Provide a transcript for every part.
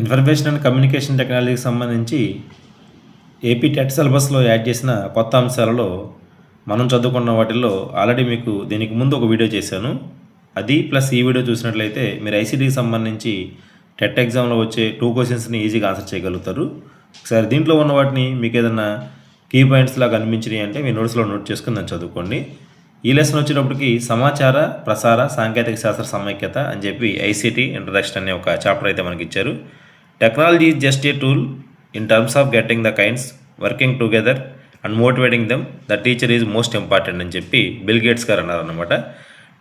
Information and communication టెక్నాలజీకి సంబంధించి AP TET సిలబస్లో యాడ్ చేసిన కొత్త అంశాలలో మనం చదువుకున్న వాటిల్లో ఆల్రెడీ మీకు దీనికి ముందు ఒక వీడియో చేశాను. అది ప్లస్ ఈ వీడియో చూసినట్లయితే మీరు ఐసీటీకి సంబంధించి టెట్ ఎగ్జామ్లో వచ్చే టూ క్వశ్చన్స్ని ఈజీగా ఆన్సర్ చేయగలుగుతారు. ఒకసారి దీంట్లో ఉన్న వాటిని మీకు ఏదైనా కీ పాయింట్స్ లాగా అనిపించినాయి అంటే మీ నోట్స్లో నోట్ చేసుకుని దాన్ని చదువుకోండి. ఈ లెసన్ వచ్చేటప్పటికి సమాచార ప్రసార సాంకేతిక శాస్త్ర సమైక్యత అని చెప్పి ఐసీటీ ఇంట్రడక్షన్ అనే ఒక చాప్టర్ అయితే మనకి ఇచ్చారు. Technology is just a tool in terms of getting the kinds working together and motivating them the teacher is most important అని చెప్పి బిల్ గేట్స్ గారు అన్నారనమాట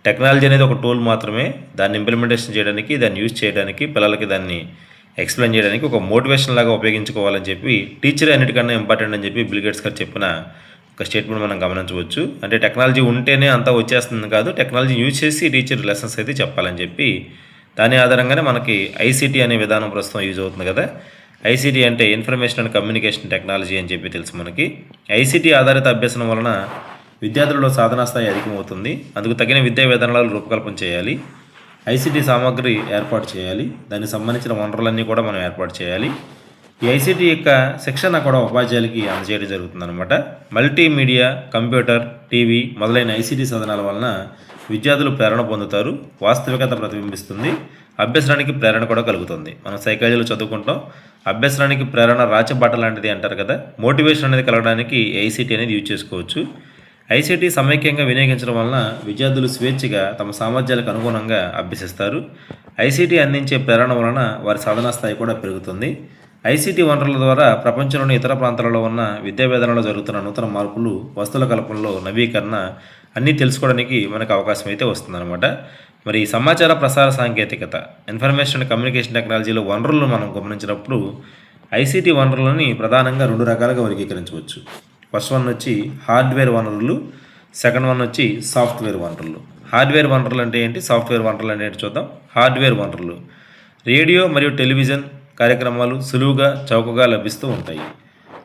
టెక్నాలజీ అనేది ఒక టూల్ మాత్రమే. దాన్ని ఇంప్లిమెంటేషన్ చేయడానికి దాన్ని యూజ్ చేయడానికి పిల్లలకి దాన్ని ఎక్స్ప్లెయిన్ చేయడానికి ఒక మోటివేషన్ లాగా ఉపయోగించుకోవాలని చెప్పి టీచర్ అన్నిటికన్నా ఇంపార్టెంట్ అని చెప్పి బిల్ గేట్స్ గారు చెప్పిన ఒక స్టేట్మెంట్ మనం గమనించవచ్చు. అంటే టెక్నాలజీ ఉంటేనే అంతా వచ్చేస్తుంది కాదు టెక్నాలజీ యూజ్ చేసి టీచర్ లెసన్స్ అయితే చెప్పాలని చెప్పి దాని ఆధారంగానే మనకి ఐసీటీ అనే విధానం ప్రస్తుతం యూజ్ అవుతుంది కదా. ఐసీటీ అంటే ఇన్ఫర్మేషన్ అండ్ కమ్యూనికేషన్ టెక్నాలజీ అని చెప్పి తెలుసు మనకి. ఐసీటీ ఆధారిత అభ్యసనం వలన విద్యార్థులలో సాధనా స్థాయి అధికమవుతుంది. అందుకు తగిన విద్యా విధానాలు రూపకల్పన చేయాలి. ఐసీటీ సామాగ్రి ఏర్పాటు చేయాలి. దానికి సంబంధించిన వనరులన్నీ కూడా మనం ఏర్పాటు చేయాలి. ఈ ఐసీటీ యొక్క శిక్షణ కూడా ఉపాధ్యాయులకి అందజేయడం జరుగుతుందన్నమాట. మల్టీమీడియా కంప్యూటర్ టీవీ మొదలైన ఐసీటీ సాధనాల వలన విద్యార్థులు ప్రేరణ పొందుతారు వాస్తవికత ప్రతిబింబిస్తుంది అభ్యసనానికి ప్రేరణ కూడా కలుగుతుంది. మనం సైకాలజీలో చదువుకుంటాం అభ్యసనానికి ప్రేరణ రాచబాట లాంటిది అంటారు కదా మోటివేషన్ అనేది కలగడానికి ఐసీటీ అనేది యూజ్ చేసుకోవచ్చు. ఐసీటీ సమైక్యంగా వినియోగించడం వలన విద్యార్థులు స్వేచ్ఛగా తమ సామర్థ్యాలకు అనుగుణంగా అభ్యసిస్తారు. ఐసీటీ అందించే ప్రేరణ వలన వారి సాధనా స్థాయి కూడా పెరుగుతుంది. ఐసీటీ వనరుల ద్వారా ప్రపంచంలోని ఇతర ప్రాంతాలలో ఉన్న విద్యావేదనలో జరుగుతున్న నూతన మార్పులు వస్తువుల కల్పనలో నవీకరణ అన్నీ తెలుసుకోవడానికి మనకు అవకాశం అయితే వస్తుందన్నమాట. మరి ఈ సమాచార ప్రసార సాంకేతికత ఇన్ఫర్మేషన్ అండ్ కమ్యూనికేషన్ టెక్నాలజీలో వనరులను మనం గమనించినప్పుడు ఐసీటీ వనరులని ప్రధానంగా రెండు రకాలుగా వర్గీకరించవచ్చు. ఫస్ట్ వన్ వచ్చి హార్డ్వేర్ వనరులు సెకండ్ వన్ వచ్చి సాఫ్ట్వేర్ వనరులు హార్డ్వేర్ వనరులు అంటే ఏంటి? సాఫ్ట్వేర్ వనరులు అంటే ఏంటి చూద్దాం? హార్డ్వేర్ వనరులు రేడియో మరియు టెలివిజన్ కార్యక్రమాలు సులువుగా చౌకగా లభిస్తూ ఉంటాయి.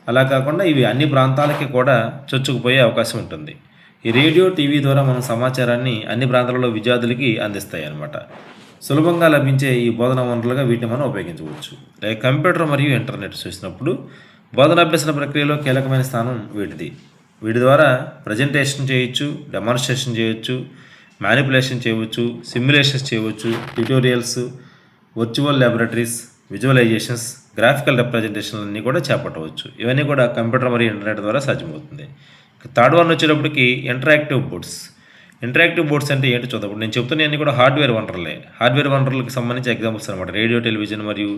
అలా కాకుండా ఇవి అన్ని ప్రాంతాలకి కూడా చొచ్చుకుపోయే అవకాశం ఉంటుంది. ఈ రేడియో టీవీ ద్వారా మనం సమాచారాన్ని అన్ని ప్రాంతాలలో విద్యార్థులకి అందిస్తాయి అన్నమాట సులభంగా లభించే ఈ బోధన వనరులుగా వీటిని మనం ఉపయోగించవచ్చు. లేక కంప్యూటర్ మరియు ఇంటర్నెట్ చూసినప్పుడు బోధనాభ్యసన ప్రక్రియలో కీలకమైన స్థానం వీటిది. వీటి ద్వారా ప్రజెంటేషన్ చేయొచ్చు డెమాన్స్ట్రేషన్ చేయొచ్చు మ్యానిపులేషన్ చేయవచ్చు సిమ్యులేషన్స్ చేయవచ్చు tutorials virtual laboratories visualizations graphical రిప్రజెంటేషన్లన్నీ కూడా చేపట్టవచ్చు. ఇవన్నీ కూడా కంప్యూటర్ మరియు ఇంటర్నెట్ ద్వారా సాధ్యమవుతుంది. థర్డ్ వన్ వచ్చేటప్పటికి ఇంటరాక్టివ్ బోర్డ్స్ ఇంటరాక్టివ్ బోర్డ్స్ అంటే ఏంటి చూద్దాం. ఇప్పుడు నేను చెప్తున్నా అన్ని కూడా హార్డ్వేర్ వనరులే హార్డ్వేర్ వనరులకు సంబంధించి ఎగ్జాంపుల్స్ అనమాట రేడియో టెలివిజన్ మరియు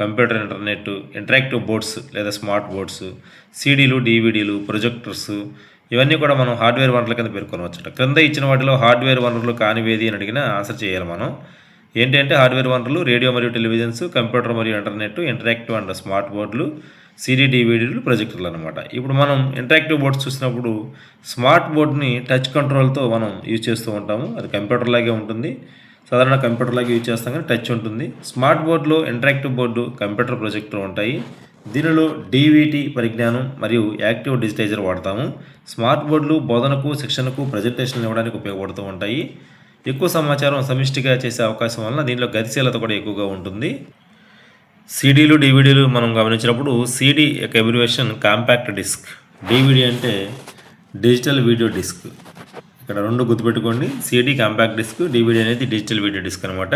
కంప్యూటర్ ఇంటర్నెట్ ఇంటరాక్టివ్ బోర్డ్స్ లేదా స్మార్ట్ బోర్డ్స్ సీడీలు డీవీడీలు ప్రొజెక్టర్స్ ఇవన్నీ కూడా మనం హార్డ్వేర్ వనరుల కింద పేర్కొనవచ్చు క్రింద ఇచ్చిన వాటిలో హార్డ్వేర్ వనరులు కానివేది అని అడిగినా ఆన్సర్ చేయాలి మనం. ఏంటంటే హార్డ్వేర్ వనరులు రేడియో మరియు టెలివిజన్స్ కంప్యూటర్ మరియు ఇంటర్నెట్ ఇంటరాక్టివ్ అండ్ స్మార్ట్ బోర్డులు సిడీ డివిడీలు ప్రొజెక్టర్లు అనమాట ఇప్పుడు మనం ఇంటరాక్టివ్ బోర్డ్స్ చూసినప్పుడు స్మార్ట్ బోర్డ్ని టచ్ కంట్రోల్తో మనం యూజ్ చేస్తూ ఉంటాము. అది కంప్యూటర్ లాగే ఉంటుంది. సాధారణ కంప్యూటర్ లాగే యూజ్ చేస్తాం కానీ టచ్ ఉంటుంది. స్మార్ట్ బోర్డులో ఇంటరాక్టివ్ బోర్డు కంప్యూటర్ ప్రొజెక్టర్ ఉంటాయి. దీనిలో డీవీటీ పరిజ్ఞానం మరియు యాక్టివ్ డిజిటైజర్ వాడతాము. స్మార్ట్ బోర్డులు బోధనకు శిక్షణకు ప్రజెంటేషన్లు ఇవ్వడానికి ఉపయోగపడుతూ ఉంటాయి. ఎక్కువ సమాచారం సమిష్టిగా చేసే అవకాశం వలన దీనిలో గతిశీలత కూడా ఎక్కువగా ఉంటుంది. సీడీలు డివిడీలు మనం గమనించినప్పుడు సీడీ యొక్క ఎబ్రివేషన్ కాంపాక్ట్ డిస్క్. డివిడీ అంటే డిజిటల్ వీడియో డిస్క్. ఇక్కడ రెండు గుర్తుపెట్టుకోండి. సీడీ కాంపాక్ట్ డిస్క్ డివిడీ అనేది డిజిటల్ వీడియో డిస్క్ అనమాట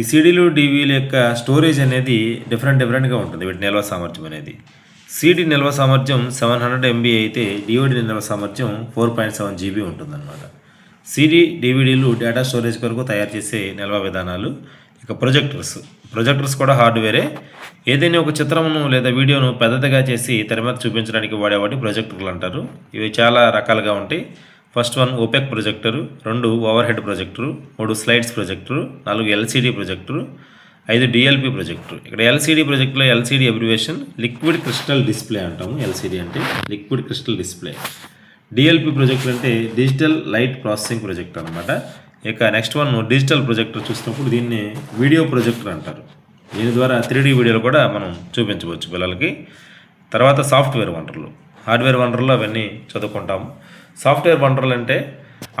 ఈ సీడీలు డివిల యొక్క స్టోరేజ్ అనేది డిఫరెంట్ డిఫరెంట్గా ఉంటుంది. వీటి నిల్వ సామర్థ్యం అనేది. సీడీ నిల్వ సామర్థ్యం సెవెన్ హండ్రెడ్ ఎంబీ అయితే డివిడి నిల్వ సామర్థ్యం ఫోర్ పాయింట్ సెవెన్ జీబీ ఉంటుందన్నమాట. సీడీ డివిడీలు డేటా స్టోరేజ్ కొరకు తయారు చేసే నిల్వ విధానాలు ఇక ప్రొజెక్టర్స్. ప్రొజెక్టర్స్ కూడా హార్డ్వేరే. ఏదైనా ఒక చిత్రమును లేదా వీడియోను పెద్దదిగా చేసి తెర మీద చూపించడానికి వాడేవాటి ప్రొజెక్టర్లు అంటారు. ఇవి చాలా రకాలుగా ఉంటాయి. ఫస్ట్ వన్ ఓపెక్ ప్రొజెక్టరు రెండు ఓవర్ హెడ్ ప్రొజెక్టరు మూడు స్లైడ్స్ ప్రొజెక్టరు నాలుగు ఎల్సీడీ ప్రొజెక్టరు ఐదు డిఎల్పి ప్రొజెక్టర్. ఇక్కడ LCD ప్రొజెక్ట్లో LCD abbreviation liquid crystal display అంటాము ఎల్సీడీ అంటే liquid crystal display. DLP projector అంటే డిజిటల్ లైట్ ప్రాసెసింగ్ ప్రొజెక్టర్ అనమాట ఇక నెక్స్ట్ వన్ డిజిటల్ ప్రొజెక్టర్ చూసినప్పుడు దీన్ని వీడియో ప్రొజెక్టర్ అంటారు. దీని ద్వారా త్రీడీ వీడియోలు కూడా మనం చూపించవచ్చు పిల్లలకి. తర్వాత సాఫ్ట్వేర్ వనరులు హార్డ్వేర్ వనరులు అవన్నీ చదువుకుంటాము. సాఫ్ట్వేర్ వనరులు అంటే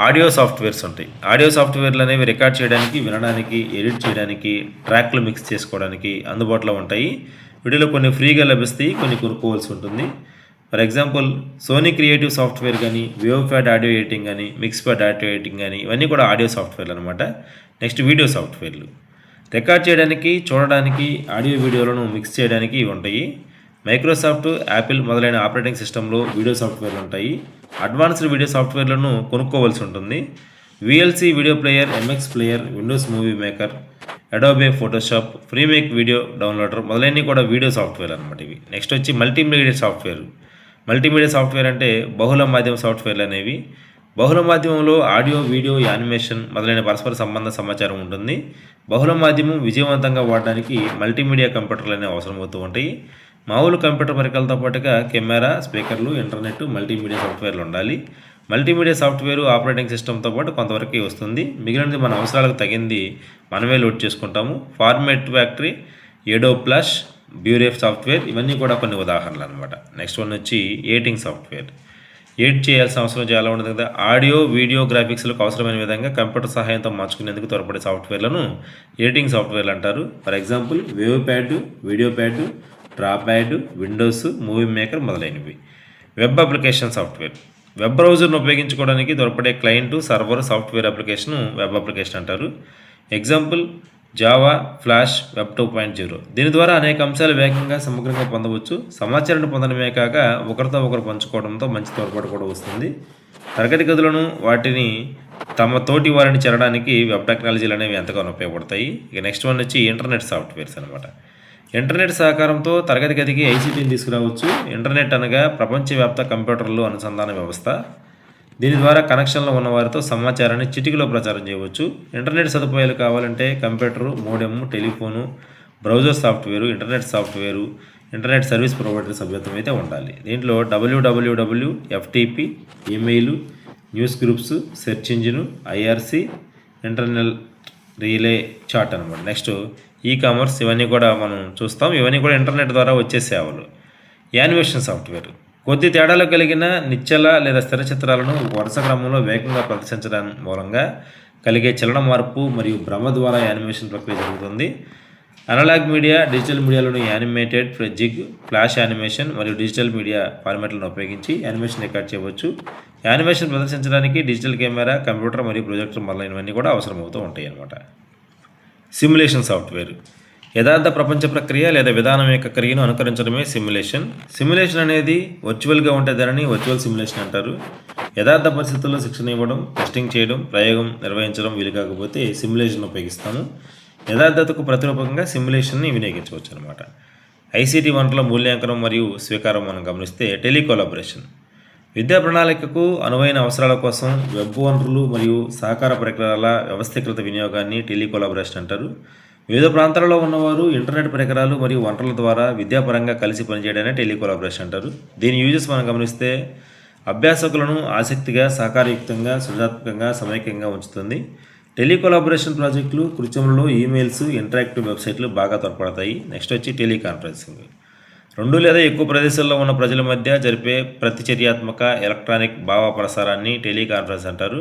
ఆడియో సాఫ్ట్వేర్స్ ఉంటాయి. ఆడియో సాఫ్ట్వేర్లు అనేవి రికార్డ్ చేయడానికి వినడానికి ఎడిట్ చేయడానికి ట్రాక్లు మిక్స్ చేసుకోవడానికి అందుబాటులో ఉంటాయి. వీటిలో కొన్ని ఫ్రీగా లభిస్తాయి కొన్ని కొనుక్కోవాల్సి ఉంటుంది. For example Sony creative software కానీ వేవ్ ప్యాడ్ ఆడియో ఎడిటింగ్ కానీ మిక్స్ ప్యాడ్ ఆడియో ఎడిటింగ్ కానీ ఇవన్నీ కూడా ఆడియో సాఫ్ట్వేర్లు అనమాట నెక్స్ట్ వీడియో సాఫ్ట్వేర్లు రికార్డ్ చేయడానికి చూడడానికి ఆడియో వీడియోలను మిక్స్ చేయడానికి ఉంటాయి. మైక్రోసాఫ్ట్ యాపిల్ మొదలైన ఆపరేటింగ్ సిస్టంలో వీడియో సాఫ్ట్వేర్లు ఉంటాయి. అడ్వాన్స్డ్ వీడియో సాఫ్ట్వేర్లను కొనుక్కోవాల్సి ఉంటుంది. VLC video player MX player Windows movie maker Adobe Photoshop Freemake video downloader మొదలైనవి కూడా వీడియో సాఫ్ట్వేర్ అనమాట ఇవి. నెక్స్ట్ వచ్చి మల్టీమీడియా సాఫ్ట్వేర్ మల్టీమీడియా సాఫ్ట్వేర్ అంటే బహుళ మాధ్యమ సాఫ్ట్వేర్లు అనేవి. బహుళ మాధ్యమంలో ఆడియో వీడియో యానిమేషన్ మొదలైన పరస్పర సంబంధ సమాచారం ఉంటుంది. బహుళ మాధ్యమం విజయవంతంగా వాడడానికి మల్టీమీడియా కంప్యూటర్లు అనేవి అవసరమవుతూ ఉంటాయి. మామూలు కంప్యూటర్ పరికరాలతో పాటుగా కెమెరా స్పీకర్లు ఇంటర్నెట్ మల్టీమీడియా సాఫ్ట్వేర్లు ఉండాలి. మల్టీమీడియా సాఫ్ట్వేర్ ఆపరేటింగ్ సిస్టమ్తో పాటు కొంతవరకు వస్తుంది. మిగిలినది మన అవసరాలకు తగింది మనమే లోడ్ చేసుకుంటాము. ఫార్మేట్ ఫ్యాక్టరీ ఏడో ప్లస్ బ్యూరేఫ్ సాఫ్ట్వేర్ ఇవన్నీ కూడా కొన్ని ఉదాహరణలు అనమాట నెక్స్ట్ వన్ వచ్చి ఎయిటింగ్ సాఫ్ట్వేర్. ఎయిట్ చేయాల్సిన అవసరం చాలా ఉండదు కదా? ఆడియో వీడియో గ్రాఫిక్స్లకు అవసరమైన విధంగా కంప్యూటర్ సహాయంతో మార్చుకునేందుకు త్వరపడే సాఫ్ట్వేర్లను ఎడిటింగ్ సాఫ్ట్వేర్లు అంటారు. For example wave pad video pad draw pad Windows movie maker మొదలైనవి. Web application software. వెబ్ బ్రౌజర్ను ఉపయోగించుకోవడానికి త్వరపడే client server software application web application అంటారు. Example Java Flash web two point zero దీని ద్వారా అనేక అంశాలు వేగంగా సమగ్రంగా పొందవచ్చు. సమాచారాన్ని పొందడమే కాక ఒకరితో ఒకరు పంచుకోవడంతో మంచి తోడ్పాటు కూడా వస్తుంది. తరగతి గదులను వాటిని తమ తోటి వారిని చేరడానికి వెబ్ టెక్నాలజీలు అనేవి ఎంతగానో ఉపయోగపడతాయి. ఇక నెక్స్ట్ వన్ వచ్చి ఇంటర్నెట్ సాఫ్ట్వేర్స్ అనమాట ఇంటర్నెట్ సహకారంతో తరగతి గదికి ఐసీటీని తీసుకురావచ్చు. ఇంటర్నెట్ అనగా ప్రపంచవ్యాప్త కంప్యూటర్లు అనుసంధాన వ్యవస్థ. దీని ద్వారా కనెక్షన్లో ఉన్న వారితో సమాచారాన్ని చిటికలో ప్రచారం చేయవచ్చు. ఇంటర్నెట్ సదుపాయాలు కావాలంటే computer modem telephone browser software internet software internet service provider సభ్యత్వం అయితే ఉండాలి. దీంట్లో WWW FTP email news groups search engine IRC internal relay chat అనమాట నెక్స్ట్ ఈ కామర్స్ ఇవన్నీ కూడా మనం చూస్తాం. ఇవన్నీ కూడా ఇంటర్నెట్ ద్వారా వచ్చే సేవలు. Animation software. కొద్ది తేడాలు కలిగిన నిశ్చల లేదా స్థిర చిత్రాలను వరుస క్రమంలో వేగంగా ప్రదర్శించడం మూలంగా కలిగే చలన మార్పు మరియు భ్రమ ద్వారా యానిమేషన్ ప్రక్రియ జరుగుతుంది. అనలాగ్ మీడియా డిజిటల్ మీడియాలోని యానిమేటెడ్ జిగ్ ఫ్లాష్ యానిమేషన్ మరియు డిజిటల్ మీడియా ఫార్మాట్లను ఉపయోగించి యానిమేషన్ రికార్డ్ చేయవచ్చు. యానిమేషన్ ప్రదర్శించడానికి డిజిటల్ కెమెరా కంప్యూటర్ మరియు ప్రొజెక్టర్ మొదలైనవన్నీ కూడా అవసరమవుతూ ఉంటాయి అన్నమాట సిమ్యులేషన్ సాఫ్ట్వేర్ యథార్థ ప్రపంచ ప్రక్రియ లేదా విధానం యొక్క క్రియను అనుకరించడమే సిమ్యులేషన్ సిమ్యులేషన్ అనేది వర్చువల్గా ఉండే దానిని వర్చువల్ సిమ్యులేషన్ అంటారు. యథార్థ పరిస్థితుల్లో శిక్షణ ఇవ్వడం టెస్టింగ్ చేయడం ప్రయోగం నిర్వహించడం వీలు కాకపోతే సిమ్యులేషన్ ఉపయోగిస్తాము. యథార్థతకు ప్రతిరూపంగా సిమ్యులేషన్ని వినియోగించవచ్చు అనమాట ఐసీటీ వనరుల మూల్యాంకనం మరియు స్వీకారం మనం గమనిస్తే టెలికోలాబరేషన్. విద్యా ప్రణాళికకు అనువైన అవసరాల కోసం వెబ్ వనరులు మరియు సహకార పరికరాల వ్యవస్థీకృత వినియోగాన్ని టెలికోలాబరేషన్ అంటారు. వివిధ ప్రాంతాలలో ఉన్నవారు ఇంటర్నెట్ పరికరాలు మరియు వనరుల ద్వారా విద్యాపరంగా కలిసి పనిచేయడాన్ని టెలికోలాబరేషన్ అంటారు. దీని యూజెస్ మనం గమనిస్తే అభ్యాసకులను ఆసక్తిగా సహకారయుక్తంగా సృజనాత్మకంగా సమైక్యంగా ఉంచుతుంది. టెలికోలాబరేషన్ ప్రాజెక్టులు కృత్యములలో ఈమెయిల్స్ ఇంటరాక్టివ్ వెబ్సైట్లు బాగా తోడ్పడతాయి. నెక్స్ట్ వచ్చి టెలికాన్ఫరెన్సింగ్. రెండు లేదా ఎక్కువ ప్రదేశాల్లో ఉన్న ప్రజల మధ్య జరిపే ప్రతిచర్యాత్మక ఎలక్ట్రానిక్ భావ ప్రసారాన్ని టెలికాన్ఫరెన్స్ అంటారు.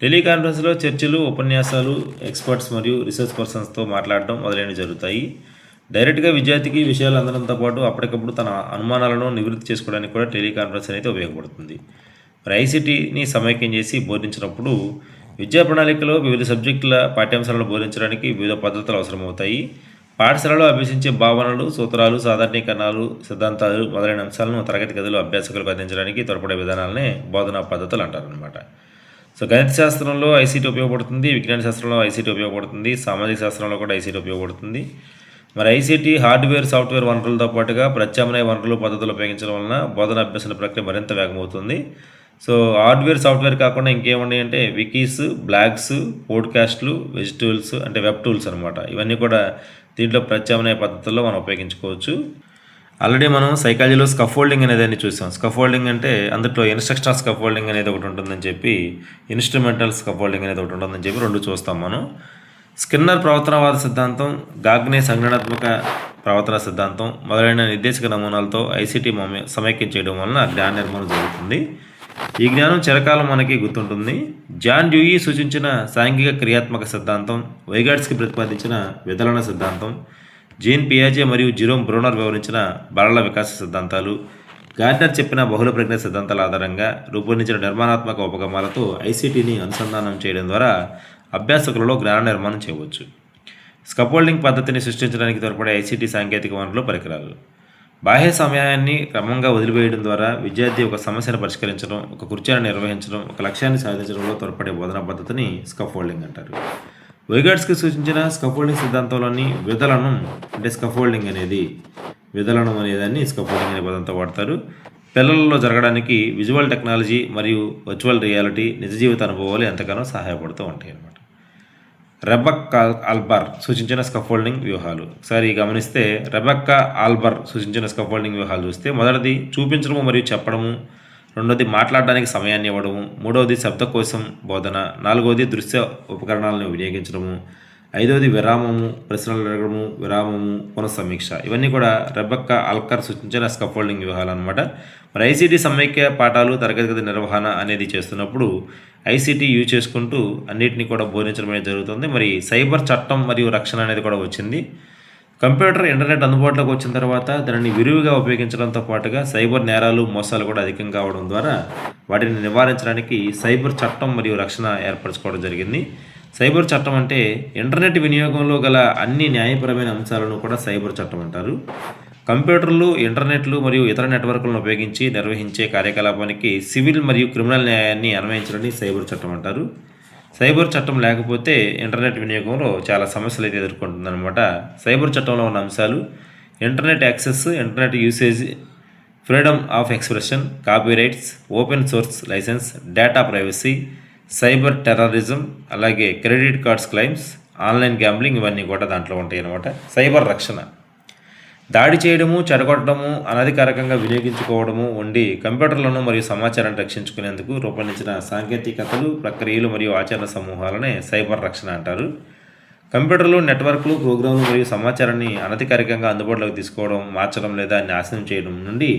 టెలికాన్ఫరెన్స్లో చర్చలు ఉపన్యాసాలు ఎక్స్పర్ట్స్ మరియు రీసెర్చ్ పర్సన్స్తో మాట్లాడడం మొదలైనవి జరుగుతాయి. డైరెక్ట్గా విద్యార్థికి విషయాలు అందడంతో పాటు అప్పటికప్పుడు తన అనుమానాలను నివృత్తి చేసుకోవడానికి కూడా టెలికాన్ఫరెన్స్ అనేది ఉపయోగపడుతుంది. మరి ఐసీటీని సమైక్యం చేసి బోధించినప్పుడు విద్యా ప్రణాళికలో వివిధ సబ్జెక్టుల పాఠ్యాంశాలను బోధించడానికి వివిధ పద్ధతులు అవసరమవుతాయి. పాఠశాలలో అభ్యసించే భావనలు సూత్రాలు సాధారణీకరణాలు సిద్ధాంతాలు మొదలైన అంశాలను తరగతి గదిలో అభ్యాసకులకు అందించడానికి త్వరపడే విధానాలనే బోధనా పద్ధతులు అంటారనమాట సో గణిత శాస్త్రంలో ఐసీటీ ఉపయోగపడుతుంది విజ్ఞాన శాస్త్రంలో ఐసీటీ ఉపయోగపడుతుంది సామాజిక శాస్త్రంలో కూడా ఐసీటీ ఉపయోగపడుతుంది. మరి ఐసీటీ హార్డ్వేర్ సాఫ్ట్వేర్ వనరులతో పాటుగా ప్రత్యామ్నాయ వనరులు పద్ధతులు ఉపయోగించడం వలన బోధన అభ్యసన ప్రక్రియ మరింత వేగమవుతుంది. సో హార్డ్వేర్ సాఫ్ట్వేర్ కాకుండా ఇంకేమున్నాయి అంటే వికీస్ బ్లాగ్స్ పోడ్కాస్ట్లు వెజిటబుల్స్ అంటే వెబ్ టూల్స్ అనమాట ఇవన్నీ కూడా దీంట్లో ప్రత్యామ్నాయ పద్ధతుల్లో మనం ఉపయోగించుకోవచ్చు. ఆల్రెడీ మనం సైకాలజీలో స్కఫోల్డింగ్ అనేది అని చూసాం. స్కఫోల్డింగ్ అంటే అందులో ఇన్స్ట్రక్షనల్ స్కఫోల్డింగ్ అనేది ఒకటి ఉంటుందని చెప్పి ఇన్స్ట్రుమెంటల్ స్కఫోల్డింగ్ అనేది ఒకటి ఉంటుందని చెప్పి రెండు చూస్తాం మనం. స్కిన్నర్ ప్రవర్తనవాద సిద్ధాంతం గాగ్నే సంఘటనాత్మక ప్రవర్తన సిద్ధాంతం మొదలైన నిర్దేశక నమూనాలతో ఐసీటీ సమైక్యం చేయడం వలన జ్ఞాన నిర్మాణం జరుగుతుంది. ఈ జ్ఞానం చిరకాలం మనకి గుర్తుంటుంది. జాన్ డ్యూయి సూచించిన సాంఘిక క్రియాత్మక సిద్ధాంతం వైగాడ్స్కి ప్రతిపాదించిన విదలన సిద్ధాంతం జీన్ పియాజే మరియు జిరోమ్ బ్రోనర్ వివరించిన బలల వికాస సిద్ధాంతాలు గార్డనర్ చెప్పిన బహుళ ప్రజ్ఞ సిద్ధాంతాల ఆధారంగా రూపొందించిన నిర్మాణాత్మక ఉపగమాలతో ఐసీటీని అనుసంధానం చేయడం ద్వారా అభ్యాసకులలో జ్ఞాన నిర్మాణం చేయవచ్చు. స్కపోల్డింగ్ పద్ధతిని సృష్టించడానికి తోడ్పడే ఐసీటీ సాంకేతిక వనరులు పరికరాలు. బాహ్య సమయాన్ని క్రమంగా వదిలివేయడం ద్వారా విద్యార్థి ఒక సమస్యను పరిష్కరించడం ఒక కృత్యాన్ని నిర్వహించడం ఒక లక్ష్యాన్ని సాధించడంలో తోడ్పడే బోధనా పద్ధతిని స్కఫోల్డింగ్ అంటారు. వైగార్డ్స్కి సూచించిన స్కఫోల్డింగ్ సిద్ధాంతంలోని విధలను అంటే స్కఫోల్డింగ్ అనేది విధలనం అనేదాన్ని స్కఫోల్డింగ్ అనే పదంతో వాడతారు. పిల్లలలో జరగడానికి విజువల్ టెక్నాలజీ మరియు వర్చువల్ రియాలిటీ నిజ జీవిత అనుభవాలు ఎంతగానో సహాయపడుతూ ఉంటాయి అన్నమాట. రెబక్క ఆల్బర్ సూచించిన స్కఫోల్డింగ్ వ్యూహాలు. ఒకసారి గమనిస్తే రెబక్క ఆల్బర్ సూచించిన స్కఫోల్డింగ్ వ్యూహాలు చూస్తే మొదటిది చూపించడము మరియు చెప్పడము రెండోది మాట్లాడడానికి సమయాన్ని ఇవ్వడము మూడవది శబ్దకోశం బోధన నాలుగవది దృశ్య ఉపకరణాలను వినియోగించడము ఐదవది విరామము ప్రశ్నలు అడగడము విరామము పునఃసమీక్ష. ఇవన్నీ కూడా రెబక్క ఆల్కర్ సూచించిన స్కఫోల్డింగ్ వ్యూహాలు అనమాట మరి ఐసీటీ సమైక్య పాఠాలు తరగతి గది నిర్వహణ అనేది చేస్తున్నప్పుడు ఐసీటీ యూజ్ చేసుకుంటూ అన్నిటినీ కూడా బోధించడం అనేది జరుగుతుంది. మరి సైబర్ చట్టం మరియు రక్షణ అనేది కూడా వచ్చింది. కంప్యూటర్ ఇంటర్నెట్ అందుబాటులోకి వచ్చిన తర్వాత దానిని విరివిగా ఉపయోగించడంతో పాటుగా సైబర్ నేరాలు మోసాలు కూడా అధికంగా కావడం ద్వారా వాటిని నివారించడానికి సైబర్ చట్టం మరియు రక్షణ ఏర్పరచుకోవడం జరిగింది. సైబర్ చట్టం అంటే ఇంటర్నెట్ వినియోగంలో గల అన్ని న్యాయపరమైన అంశాలను కూడా సైబర్ చట్టం అంటారు. కంప్యూటర్లు ఇంటర్నెట్లు మరియు ఇతర నెట్వర్క్లను ఉపయోగించి నిర్వహించే కార్యకలాపానికి సివిల్ మరియు క్రిమినల్ న్యాయాన్ని అన్వయించడాన్ని సైబర్ చట్టం అంటారు. సైబర్ చట్టం లేకపోతే ఇంటర్నెట్ వినియోగంలో చాలా సమస్యలు అయితే ఎదుర్కొంటుందన్నమాట. సైబర్ చట్టంలో ఉన్న అంశాలు internet access internet usage freedom of expression copyrights open source license data privacy cyber terrorism అలాగే credit cards claims online gambling ఇవన్నీ కూడా దాంట్లో ఉంటాయి అన్నమాట సైబర్ రక్షణ. దాడి చేయడము చెడగొట్టడము అనధికారికంగా వినియోగించుకోవడము ఉండి కంప్యూటర్లను మరియు సమాచారాన్ని రక్షించుకునేందుకు రూపొందించిన సాంకేతికతలు ప్రక్రియలు మరియు ఆచరణ సమూహాలనే సైబర్ రక్షణ అంటారు. కంప్యూటర్లు నెట్వర్క్లు ప్రోగ్రాంలు మరియు సమాచారాన్ని అనధికారికంగా అందుబాటులోకి తీసుకోవడం మార్చడం లేదా నాశనం చేయడం నుండి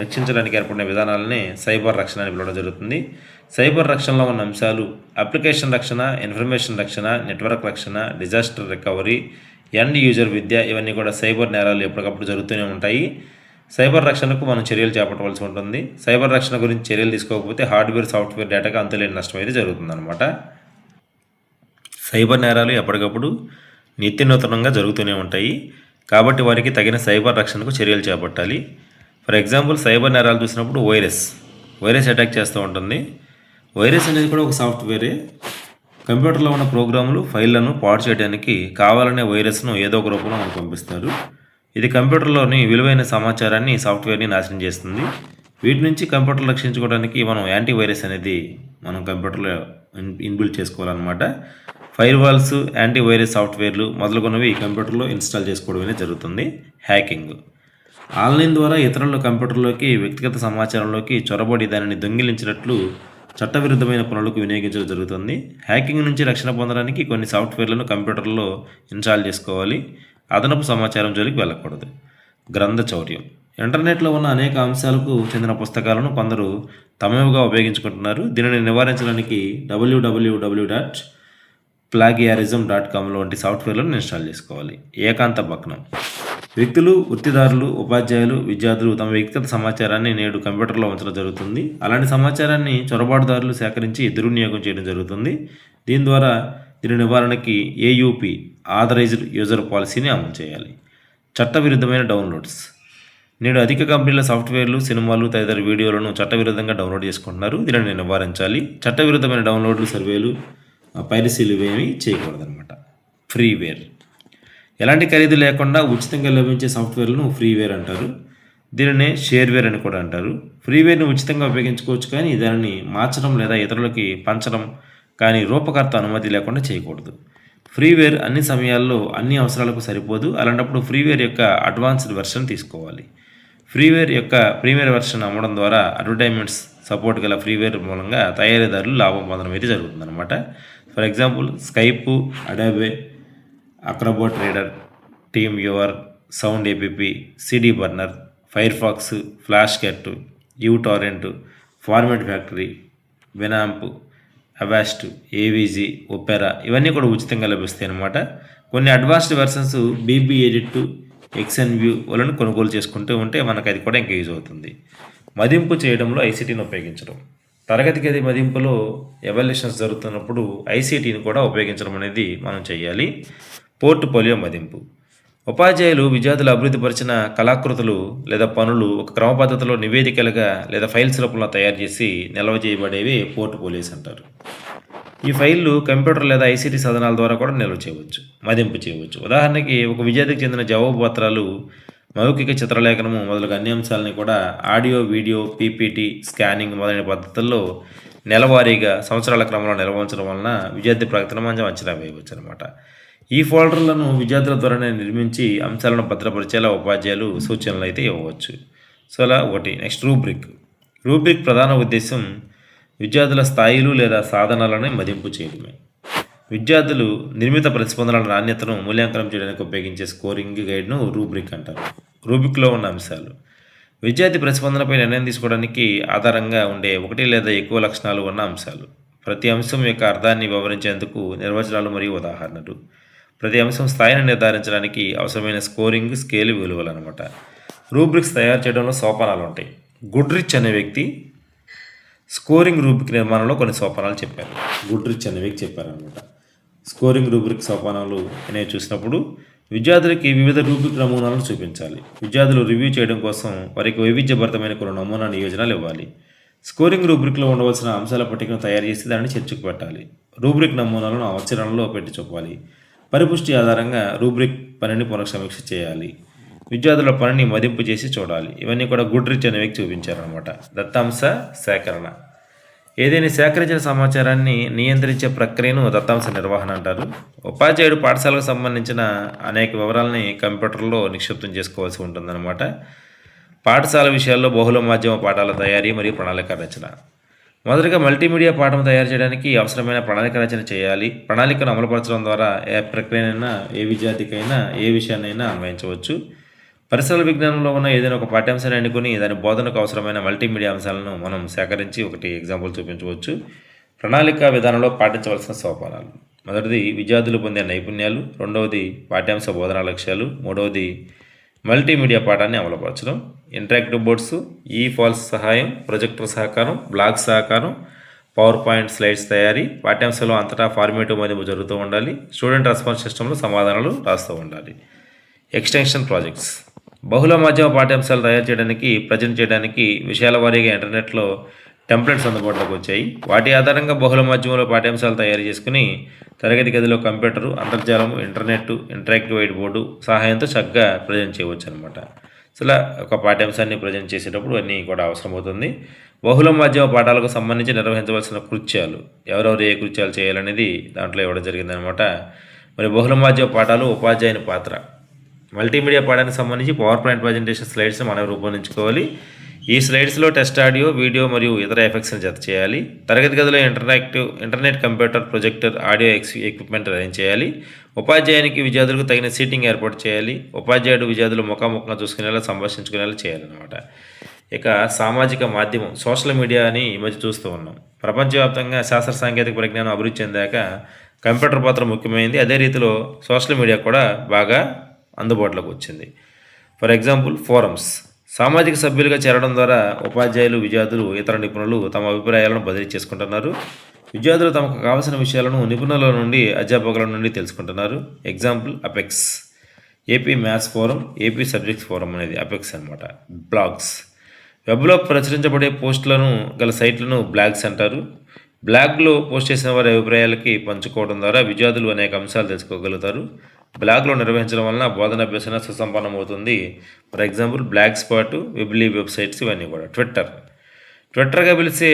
రక్షించడానికి ఏర్పడిన విధానాలనే సైబర్ రక్షణ అని పిలవడం జరుగుతుంది. సైబర్ రక్షణలో ఉన్న అంశాలు అప్లికేషన్ రక్షణ ఇన్ఫర్మేషన్ రక్షణ నెట్వర్క్ రక్షణ డిజాస్టర్ రికవరీ ఎండ్ యూజర్ విద్య ఇవన్నీ కూడా సైబర్ నేరాలు ఎప్పటికప్పుడు జరుగుతూనే ఉంటాయి. సైబర్ రక్షణకు మనం చర్యలు చేపట్టవలసి ఉంటుంది. సైబర్ రక్షణ గురించి చర్యలు తీసుకోకపోతే హార్డ్వేర్ సాఫ్ట్వేర్ డేటాకి అంతలేని నష్టం అయితే జరుగుతుందన్నమాట. సైబర్ నేరాలు ఎప్పటికప్పుడు నిత్యనూతనంగా జరుగుతూనే ఉంటాయి. కాబట్టి వారికి తగిన సైబర్ రక్షణకు చర్యలు చేపట్టాలి. ఫర్ ఎగ్జాంపుల్ సైబర్ నేరాలు చూసినప్పుడు వైరస్ వైరస్ అటాక్ చేస్తూ ఉంటుంది. వైరస్ అనేది కూడా ఒక సాఫ్ట్వేరే. కంప్యూటర్లో ఉన్న ప్రోగ్రాములు ఫైళ్ళను పాడు చేయడానికి కావాలనే వైరస్ను ఏదో ఒక రూపంలో మనకు పంపిస్తారు ఇది కంప్యూటర్లోని విలువైన సమాచారాన్ని సాఫ్ట్వేర్ని నాశనం చేస్తుంది. వీటి నుంచి కంప్యూటర్ రక్షించుకోవడానికి మనం యాంటీవైరస్ అనేది మనం కంప్యూటర్లో ఇన్బిల్డ్ చేసుకోవాలన్నమాట. ఫైర్ వాల్స్ యాంటీవైరస్ సాఫ్ట్వేర్లు మొదలుగున్నవి కంప్యూటర్లో ఇన్స్టాల్ చేసుకోవడమే జరుగుతుంది. హ్యాకింగ్. ఆన్లైన్ ద్వారా ఇతరుల కంప్యూటర్లోకి వ్యక్తిగత సమాచారంలోకి చొరబడి దానిని దొంగిలించినట్లు చట్టవిరుద్ధమైన పనులకు వినియోగించడం జరుగుతుంది. హ్యాకింగ్ నుంచి రక్షణ పొందడానికి కొన్ని సాఫ్ట్వేర్లను కంప్యూటర్లో ఇన్స్టాల్ చేసుకోవాలి. అదనపు సమాచారం జోలికి వెళ్ళకూడదు. గ్రంథ చౌర్యం. ఇంటర్నెట్లో ఉన్న అనేక అంశాలకు చెందిన పుస్తకాలను కొందరు తమవుగా ఉపయోగించుకుంటున్నారు. దీనిని నివారించడానికి WWW dot plagiarism dot com వంటి సాఫ్ట్వేర్లను ఇన్స్టాల్ చేసుకోవాలి. ఏకాంత భగ్నం. వ్యక్తులు వృత్తిదారులు ఉపాధ్యాయులు విద్యార్థులు తమ వ్యక్తిగత సమాచారాన్ని నేడు కంప్యూటర్లో ఉంచడం జరుగుతుంది. అలాంటి సమాచారాన్ని చొరబాటుదారులు సేకరించి దుర్వినియోగం చేయడం జరుగుతుంది. దీని ద్వారా దీని నివారణకి ఏయూపీ ఆథరైజ్డ్ యూజర్ పాలసీని అమలు చేయాలి. చట్టవిరుద్ధమైన డౌన్లోడ్స్. నేడు అధిక కంపెనీల సాఫ్ట్వేర్లు సినిమాలు తదితర వీడియోలను చట్టవిరుద్ధంగా డౌన్లోడ్ చేసుకుంటున్నారు. దీనిని నివారించాలి. చట్టవిరుద్ధమైన డౌన్లోడ్లు సర్వేలు పైరసీలు ఏమీ చేయకూడదన్నమాట. ఫ్రీవేర్ ఎలాంటి ఖరీదు లేకుండా ఉచితంగా లభించే సాఫ్ట్వేర్లను ఫ్రీవేర్ అంటారు. దీనినే షేర్వేర్ అని కూడా అంటారు. ఫ్రీవేర్ని ఉచితంగా ఉపయోగించుకోవచ్చు కానీ దానిని మార్చడం లేదా ఇతరులకి పంచడం కానీ రూపకర్త అనుమతి లేకుండా చేయకూడదు. ఫ్రీవేర్ అన్ని సమయాల్లో అన్ని అవసరాలకు సరిపోదు. అలాంటప్పుడు ఫ్రీవేర్ యొక్క అడ్వాన్స్డ్ వెర్షన్ తీసుకోవాలి. ఫ్రీవేర్ యొక్క ప్రీమియర్ వెర్షన్ అమ్మడం ద్వారా అడ్వర్టైజ్మెంట్స్ సపోర్ట్ గల ఫ్రీవేర్ మూలంగా తయారీదారులు లాభం పొందడం అయితే జరుగుతుందన్నమాట. For example Skype Adobe Acrobat reader TeamViewer sound APP CD burner Firefox FlashGet uTorrent format factory Winamp Avast AVG Opera ఇవన్నీ కూడా ఉచితంగా లభిస్తాయి అన్నమాట. కొన్ని advanced versions BB edit XnView వలను కొనుగోలు చేసుకుంటూ ఉంటే మనకు అది కూడా ఇంకా యూజ్ అవుతుంది. మదింపు చేయడంలో ఐసీటీని ఉపయోగించడం. తరగతి గది మదింపులో ఎవల్యూషన్స్ జరుగుతున్నప్పుడు ఐసీటీని కూడా ఉపయోగించడం అనేది మనం చేయాలి పోర్ట్ఫోలియో మదింపు. ఉపాధ్యాయులు విద్యార్థులు అభివృద్ధి పరిచిన కళాకృతులు లేదా పనులు ఒక క్రమ పద్ధతిలో నివేదికలుగా లేదా ఫైల్స్ రూపంలో తయారు చేసి నిల్వ చేయబడేవి పోర్ట్ఫోలియోస్ అంటారు. ఈ ఫైళ్ళు కంప్యూటర్ లేదా ఐసీటీ సాధనాల ద్వారా కూడా నిల్వ చేయవచ్చు మదింపు చేయవచ్చు. ఉదాహరణకి ఒక విద్యార్థికి చెందిన జవాబు పత్రాలు మౌఖిక చిత్రలేఖనము మొదలగు అన్ని అంశాలని కూడా ఆడియో వీడియో పీపీటీ స్కానింగ్ మొదలైన పద్ధతుల్లో నెలవారీగా సంవత్సరాల క్రమంలో నిల్వ ఉంచడం వలన విద్యార్థి ప్రగతిని మనం అంచనా వేయవచ్చు అనమాట ఈ ఫోల్డర్లను విద్యార్థుల ద్వారానే నిర్మించి అంశాలను భద్రపరిచేలా ఉపాధ్యాయులు సూచనలు అయితే ఇవ్వవచ్చు. సో అలా ఒకటి. Next rubric. రూబ్రిక్ ప్రధాన ఉద్దేశం విద్యార్థుల స్థాయిలు లేదా సాధనాలను మదింపు చేయడమే. విద్యార్థులు నిర్మిత ప్రతిస్పందనల నాణ్యతను మూల్యాంకనం చేయడానికి ఉపయోగించే స్కోరింగ్ గైడ్ను రూబ్రిక్ అంటారు. రూబ్రిక్లో ఉన్న అంశాలు. విద్యార్థి ప్రతిస్పందనపై నిర్ణయం తీసుకోవడానికి ఆధారంగా ఉండే ఒకటి లేదా ఎక్కువ లక్షణాలు ఉన్న అంశాలు. ప్రతి అంశం యొక్క అర్థాన్ని వివరించేందుకు నిర్వచనాలు మరియు ఉదాహరణలు. ప్రతి అంశం స్థాయిని నిర్ధారించడానికి అవసరమైన స్కోరింగ్ స్కేల్ విలువలు అనమాట రూబ్రిక్స్ తయారు చేయడంలో సోపానాలు ఉంటాయి గుడ్రిచ్ అనే వ్యక్తి స్కోరింగ్ రూబ్రిక్ నిర్మాణంలో కొన్ని సోపానాలు చెప్పారు. గుడ్రిచ్ అనే వ్యక్తి చెప్పారనమాట. స్కోరింగ్ రూబ్రిక్ సోపానాలు అనేవి చూసినప్పుడు విద్యార్థులకి వివిధ రూబ్రిక్ నమూనాలను చూపించాలి. విద్యార్థులు రివ్యూ చేయడం కోసం వారికి వైవిధ్యభరితమైన కొన్ని నమూనా నియోజనాలు ఇవ్వాలి. స్కోరింగ్ రూబ్రిక్లో ఉండవలసిన అంశాల పట్టికను తయారు చేసి దాన్ని చర్చకు పెట్టాలి. రూబ్రిక్ నమూనాలను ఆచరణలో పెట్టి చూపాలి. పరిపుష్టి ఆధారంగా రూబ్రిక్ పనిని పునఃసమీక్ష చేయాలి. విద్యార్థుల పనిని మదింపు చేసి చూడాలి. ఇవన్నీ కూడా గుడ్ రిచ్ అనే వ్యక్తి చూపించారనమాట దత్తాంశ సేకరణ. ఏదైనా సేకరించిన సమాచారాన్ని నియంత్రించే ప్రక్రియను దత్తాంశ నిర్వహణ అంటారు. ఉపాధ్యాయుడు పాఠశాలకు సంబంధించిన అనేక వివరాలని కంప్యూటర్లో నిక్షిప్తం చేసుకోవాల్సి ఉంటుందన్నమాట. పాఠశాల విషయాల్లో బహుళ మాధ్యమ పాఠాల తయారీ మరియు ప్రణాళిక రచన. మొదటగా మల్టీమీడియా పాఠం తయారు చేయడానికి అవసరమైన ప్రణాళిక రచన చేయాలి. ప్రణాళికను అమలుపరచడం ద్వారా ఏ ప్రక్రియనైనా ఏ విద్యార్థికైనా ఏ విషయాన్నైనా అన్వయించవచ్చు. పరిసర విజ్ఞానంలో ఉన్న ఏదైనా ఒక పాఠ్యాంశాన్ని ఎన్నుకొని దాని బోధనకు అవసరమైన మల్టీమీడియా అంశాలను మనం సేకరించి ఒకటి ఎగ్జాంపుల్ చూపించవచ్చు. ప్రణాళిక విధానంలో పాటించవలసిన సోపానాలు. మొదటిది విద్యార్థులు పొందే నైపుణ్యాలు. రెండవది పాఠ్యాంశ బోధనా లక్ష్యాలు. మూడవది మల్టీమీడియా పాఠాన్ని అమలుపరచడం. ఇంటరాక్టివ్ బోర్డ్స్ ఈ ఫాల్స్ సహాయం ప్రొజెక్టర్ సహకారం బ్లాగ్ సహకారం పవర్ పాయింట్ స్లైడ్స్ తయారీ పాఠ్యాంశంలో అంతటా ఫార్మేటివ్ మదింపు జరుగుతూ ఉండాలి స్టూడెంట్ రెస్పాన్స్ సిస్టంలో సమాధానాలు రాస్తూ ఉండాలి. ఎక్స్టెన్షన్ ప్రాజెక్ట్స్ బహుళ మాధ్యమ పాఠ్యాంశాలు తయారు చేయడానికి ప్రజెంట్ చేయడానికి విషయాల వారీగా ఇంటర్నెట్లో టెంప్లెట్స్ అందుబాటులోకి వచ్చాయి. వాటి ఆధారంగా బహుళ మాధ్యమంలో పాఠ్యాంశాలు తయారు చేసుకుని తరగతి గదిలో కంప్యూటరు అంతర్జాలం ఇంటర్నెట్ ఇంటరాక్టివ్ వైట్ బోర్డు సహాయంతో చక్కగా ప్రజెంట్ చేయవచ్చు అనమాట సో ఇలా ఒక పాఠ్యాంశాన్ని ప్రజెంట్ చేసేటప్పుడు అన్నీ కూడా అవసరమవుతుంది బహుళ మాధ్యమ పాఠాలకు సంబంధించి నిర్వహించవలసిన కృత్యాలు ఎవరెవరు ఏ కృత్యాలు చేయాలనేది దాంట్లో ఇవ్వడం జరిగిందనమాట. మరి బహుళ మాధ్యమ పాఠాలు ఉపాధ్యాయుని పాత్ర. మల్టీమీడియా పాఠానికి సంబంధించి పవర్ పాయింట్ ప్రజెంటేషన్ స్లైడ్స్ మనం రూపొందించుకోవాలి. ఈ స్లైడ్స్లో టెస్ట్ ఆడియో వీడియో మరియు ఇతర ఎఫెక్ట్స్ని జత చేయాలి. తరగతి గదిలో interactive internet computer projector audio X equipment arrange చేయాలి. ఉపాధ్యాయునికి విద్యార్థులకు తగిన సీటింగ్ ఏర్పాటు చేయాలి. ఉపాధ్యాయుడు విద్యార్థులు ముఖాముఖంగా చూసుకునేలా సంభాషించుకునేలా చేయాలన్నమాట. ఇక సామాజిక మాధ్యమం సోషల్ మీడియా అని ఈ మధ్య చూస్తూ ఉన్నాం. ప్రపంచవ్యాప్తంగా శాస్త్ర సాంకేతిక పరిజ్ఞానం అభివృద్ధి చెందాక కంప్యూటర్ పాత్ర ముఖ్యమైంది. అదే రీతిలో సోషల్ మీడియా కూడా బాగా అందుబాటులోకి వచ్చింది. For example forums. సామాజిక సభ్యులుగా చేరడం ద్వారా ఉపాధ్యాయులు విద్యార్థులు ఇతర నిపుణులు తమ అభిప్రాయాలను బదిలీ చేసుకుంటున్నారు. విద్యార్థులు తమకు కావలసిన విషయాలను నిపుణుల నుండి అధ్యాపకుల నుండి తెలుసుకుంటున్నారు. Example Apex AP maths forum AP subjects forum అనేది అపెక్స్ అనమాట బ్లాగ్స్ వెబ్లో ప్రచురించబడే పోస్టులను గల సైట్లను బ్లాగ్స్ అంటారు. బ్లాగ్లో పోస్ట్ చేసిన వారి అభిప్రాయాలకి పంచుకోవడం ద్వారా విద్యార్థులు అనేక అంశాలు తెలుసుకోగలుగుతారు. బ్లాగ్లో నిర్వహించడం వలన బోధన అభ్యసన సుసంపన్నమవుతుంది. For example Blogspot Weebly websites ఇవన్నీ కూడా. ట్విట్టర్. ట్విట్టర్గా పిలిచే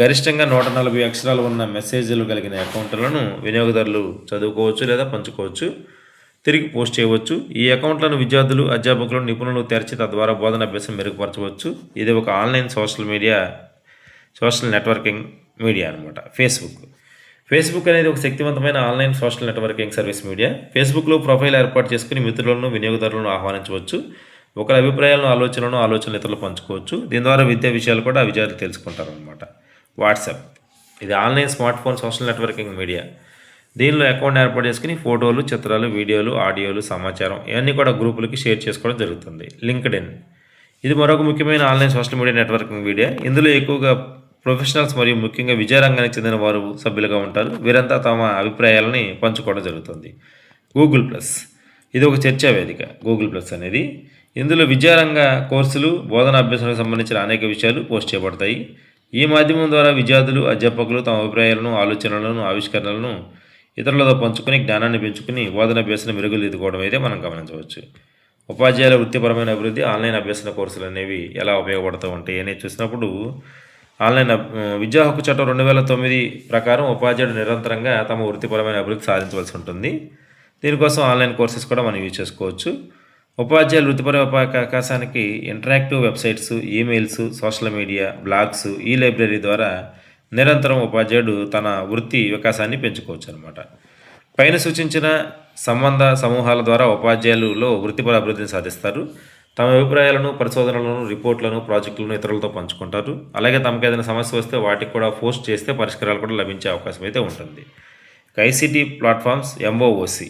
గరిష్టంగా నూట నలభై అక్షరాలు ఉన్న మెసేజ్లు కలిగిన అకౌంట్లను వినియోగదారులు చదువుకోవచ్చు లేదా పంచుకోవచ్చు. తిరిగి పోస్ట్ చేయవచ్చు. ఈ అకౌంట్లను విద్యార్థులు అధ్యాపకులు నిపుణులు తెరిచి తద్వారా బోధన అభ్యాసం మెరుగుపరచవచ్చు. ఇది ఒక online social media social networking media అనమాట ఫేస్బుక్. ఫేస్బుక్ అనేది ఒక శక్తివంతమైన online social networking service media. ఫేస్బుక్లో ప్రొఫైల్ ఏర్పాటు చేసుకుని మిత్రులను వినియోగదారులను ఆహ్వానించవచ్చు. ఒకరి అభిప్రాయాలను ఆలోచనలను ఆలోచనలు ఇతరులు పంచుకోవచ్చు. దీని ద్వారా విద్యా విషయాలు కూడా విద్యార్థులు తెలుసుకుంటారు అనమాట వాట్సాప్. ఇది online smart phone social networking media. దీనిలో అకౌంట్ ఏర్పాటు చేసుకుని ఫోటోలు చిత్రాలు వీడియోలు ఆడియోలు సమాచారం ఇవన్నీ కూడా గ్రూపులకి షేర్ చేసుకోవడం జరుగుతుంది. లింక్డ్ ఇన్ ఇది మరొక ముఖ్యమైన online social media networking media. ఇందులో ఎక్కువగా ప్రొఫెషనల్స్ మరియు ముఖ్యంగా విజయరంగానికి చెందిన వారు సభ్యులుగా ఉంటారు. వీరంతా తమ అభిప్రాయాలని పంచుకోవడం జరుగుతుంది. గూగుల్ ప్లస్ ఇది ఒక చర్చా వేదిక. గూగుల్ ప్లస్ అనేది. ఇందులో విద్యారంగ కోర్సులు బోధన అభ్యాసాలకు సంబంధించిన అనేక విషయాలు పోస్ట్ చేయబడతాయి. ఈ మాధ్యమం ద్వారా విద్యార్థులు అధ్యాపకులు తమ అభిప్రాయాలను ఆలోచనలను ఆవిష్కరణలను ఇతరులతో పంచుకుని జ్ఞానాన్ని పెంచుకుని బోధన అభ్యాసం మెరుగుదిద్దుకోవడం అయితే మనం గమనించవచ్చు. ఉపాధ్యాయుల వృత్తిపరమైన అభివృద్ధి ఆన్లైన్ అభ్యసన కోర్సులు అనేవి ఎలా ఉపయోగపడుతూ ఉంటాయి అనేది చూసినప్పుడు ఆన్లైన్ విద్యా హక్కు చట్టం రెండు వేల తొమ్మిది ప్రకారం ఉపాధ్యాయుడు నిరంతరంగా తమ వృత్తిపరమైన అభివృద్ధి సాధించవలసి ఉంటుంది. దీనికోసం ఆన్లైన్ కోర్సెస్ కూడా మనం యూజ్ చేసుకోవచ్చు. ఉపాధ్యాయులు వృత్తిపర అవకాశానికి interactive websites emails social media blogs e library ద్వారా నిరంతరం ఉపాధ్యాయుడు తన వృత్తి వికాసాన్ని పెంచుకోవచ్చు అనమాట పైన సూచించిన సంబంధ సమూహాల ద్వారా ఉపాధ్యాయులలో వృత్తిపర అభివృద్ధిని సాధిస్తారు. తమ అభిప్రాయాలను పరిశోధనలను రిపోర్ట్లను ప్రాజెక్టులను ఇతరులతో పంచుకుంటారు. అలాగే తమకు ఏదైనా సమస్య వస్తే వాటికి కూడా పోస్ట్ చేస్తే పరిష్కారాలు కూడా లభించే అవకాశం అయితే ఉంటుంది. ఐసీటీ ప్లాట్ఫామ్స్ ఎంఓఓసి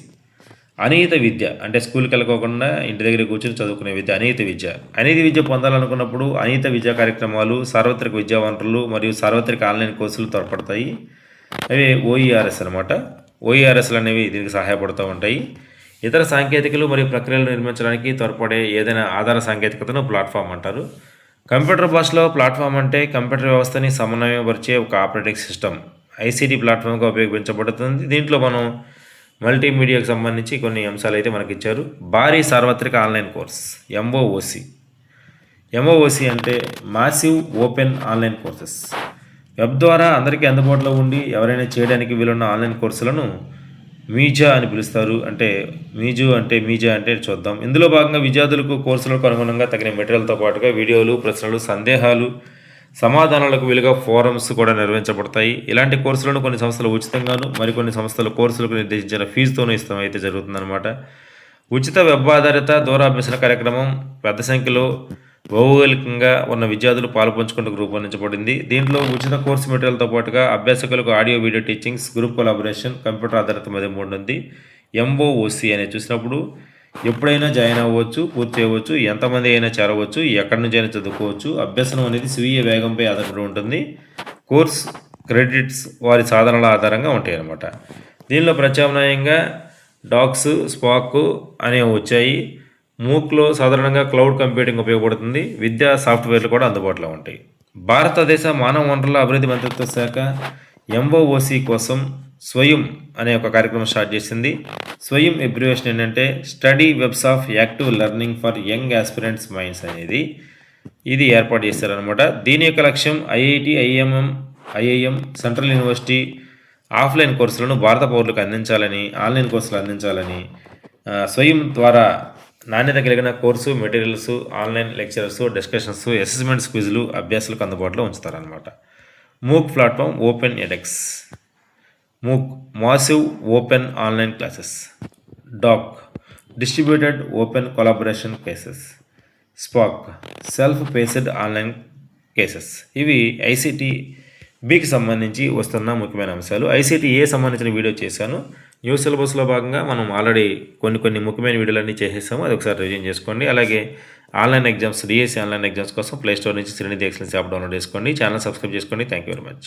అనీత విద్య అంటే స్కూల్కి వెళ్ళకోకుండా ఇంటి దగ్గర కూర్చొని చదువుకునే విద్య అనీత విద్య. అనీత విద్య పొందాలనుకున్నప్పుడు అనీత విద్యా కార్యక్రమాలు సార్వత్రిక విద్యా వనరులు మరియు సార్వత్రిక ఆన్లైన్ కోర్సులు తోడ్పడతాయి. అవి ఓఈఆర్ఎస్ అనమాట ఓఈఆర్ఎస్లు అనేవి దీనికి సహాయపడుతూ ఉంటాయి. ఇతర సాంకేతికలు మరియు ప్రక్రియలు నిర్మించడానికి త్వరపడే ఏదైనా ఆధార సాంకేతికతను ప్లాట్ఫామ్ అంటారు. కంప్యూటర్ భాషలో ప్లాట్ఫామ్ అంటే కంప్యూటర్ వ్యవస్థని సమన్వయపరిచే ఒక ఆపరేటింగ్ సిస్టమ్. ఐసీటీ ప్లాట్ఫామ్గా ఉపయోగించబడుతుంది. దీంట్లో మనం మల్టీమీడియాకు సంబంధించి కొన్ని అంశాలు అయితే మనకి ఇచ్చారు భారీ సార్వత్రిక ఆన్లైన్ కోర్స్ ఎంఓఓసి ఎంఓఓసి అంటే massive open online courses. Web ద్వారా అందరికీ అందుబాటులో ఉండి ఎవరైనా చేయడానికి వీలున్న ఆన్లైన్ కోర్సులను మీజా అని పిలుస్తారు. అంటే మీజు అంటే మీజా అంటే చూద్దాం. ఇందులో భాగంగా విద్యార్థులకు కోర్సులకు అనుగుణంగా తగిన మెటీరియల్తో పాటుగా వీడియోలు ప్రశ్నలు సందేహాలు సమాధానాలకు వీలుగా ఫోరమ్స్ కూడా నిర్వహించబడతాయి. ఇలాంటి కోర్సులను కొన్ని సంస్థలు ఉచితంగాను మరికొన్ని సంస్థలు కోర్సులకు నిర్దేశించిన ఫీజుతోనూ ఇస్తాం అయితే జరుగుతుందన్నమాట. ఉచిత వెబ్ ఆధారిత దూరాభ్యసన కార్యక్రమం పెద్ద సంఖ్యలో భౌగోళికంగా ఉన్న విద్యార్థులు పాల్పంచుకుంటూ రూపొందించబడింది దీంట్లో ఉచిత కోర్సు మెటీరియల్తో పాటుగా అభ్యాసకులకు audio video teachings group collaboration computer ఆధారిత మధ్య ఉంటుంది ఎంఓఓసి అనేది చూసినప్పుడు ఎప్పుడైనా జాయిన్ అవ్వచ్చు పూర్తి చేయవచ్చు ఎంతమంది అయినా చేరవచ్చు ఎక్కడి నుంచి అయినా చదువుకోవచ్చు. అభ్యసనం అనేది స్వీయ వేగంపై ఆధారపడి ఉంటుంది. కోర్స్ క్రెడిట్స్ వారి సాధనల ఆధారంగా ఉంటాయి అన్నమాట. దీనిలో ప్రత్యామ్నాయంగా డాక్స్ స్పాక్ అనేవి వచ్చాయి. మూక్లో సాధారణంగా క్లౌడ్ కంప్యూటింగ్ ఉపయోగపడుతుంది. విద్యా సాఫ్ట్వేర్లు కూడా అందుబాటులో ఉంటాయి. భారతదేశ మానవ వనరుల అభివృద్ధి మంత్రిత్వ శాఖ ఎంఓఓసి కోసం స్వయం అనే ఒక కార్యక్రమం స్టార్ట్ చేసింది. స్వయం ఎబ్రివేషన్ ఏంటంటే study webs of active learning for young aspirants minds అనేది ఇది ఏర్పాటు చేశారనమాట దీని యొక్క లక్ష్యం IIT IMM IIM central university offline కోర్సులను భారత పౌరులకు అందించాలని ఆన్లైన్ కోర్సులు అందించాలని స్వయం ద్వారా నాణ్యత కలిగిన course materials online lecturers discussions assessments క్విజ్లు అభ్యాసాలకు అందుబాటులో ఉంచుతారనమాట MOOC platform open edX. MOOC massive open online classes. DOCC distributed open collaboration courses. SPOC self paced online courses. ఇవి ఐసీటీ బికి సంబంధించి వస్తున్న ముఖ్యమైన అంశాలు. ఐసీటీ ఏ సంబంధించిన వీడియో చేశాను. న్యూ సిలబస్లో భాగంగా మనం ఆల్రెడీ కొన్ని కొన్ని ముఖ్యమైన వీడియోలన్నీ చేసేసాము. అది ఒకసారి రివ్యూ చేసుకోండి. అలాగే online exams DSC online exams కోసం ప్లే స్టోర్ నుంచి శ్రీనిధి ఎక్సలెన్స్ యాప్ డౌన్లోడ్ చేసుకోండి. ఛానల్ సబ్స్క్రైబ్ చేసుకోండి. Thank you very much.